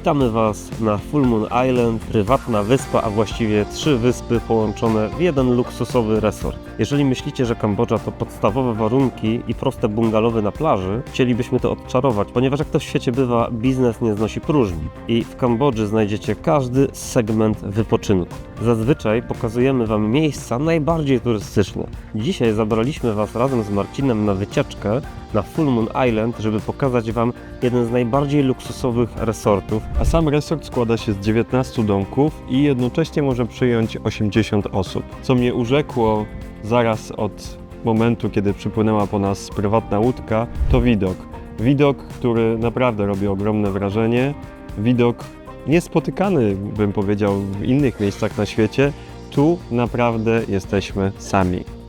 Witamy Was na Full Moon Island, prywatna wyspa, a właściwie trzy wyspy połączone w jeden luksusowy resort. Jeżeli myślicie, że Kambodża to podstawowe warunki i proste bungalowy na plaży, chcielibyśmy to odczarować, ponieważ jak to w świecie bywa, biznes nie znosi próżni. I w Kambodży znajdziecie każdy segment wypoczynku. Zazwyczaj pokazujemy Wam miejsca najbardziej turystyczne. Dzisiaj zabraliśmy Was razem z Marcinem na wycieczkę na Full Moon Island, żeby pokazać Wam jeden z najbardziej luksusowych resortów. A sam resort składa się z 19 domków i jednocześnie może przyjąć 80 osób. Co mnie urzekło zaraz od momentu, kiedy przypłynęła po nas prywatna łódka, to widok. Widok, który naprawdę robi ogromne wrażenie. Widok niespotykany, bym powiedział, w innych miejscach na świecie. Tu naprawdę jesteśmy sami.